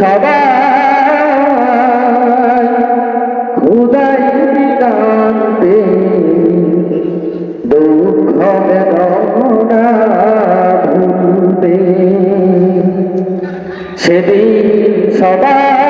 সবাই খুদাই দুঃখ বেদনা সেদিন সবাই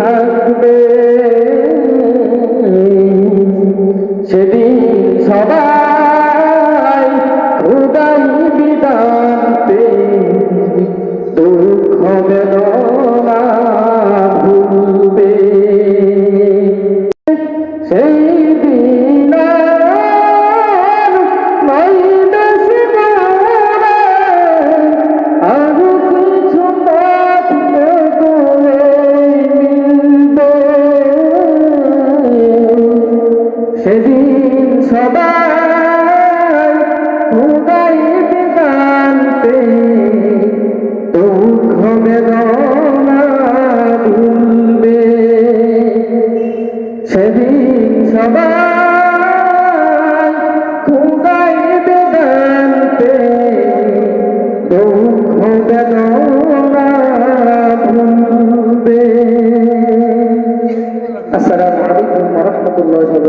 থাকবে। সেদিন সবাই সেদিন সবাই খুদাই বিদান্তে দুঃখ বেদনা ভুলবে। সেদিন সবাই খুদাই বেদান্তে দুঃখ বেদনা রাহমাতুল্লাহি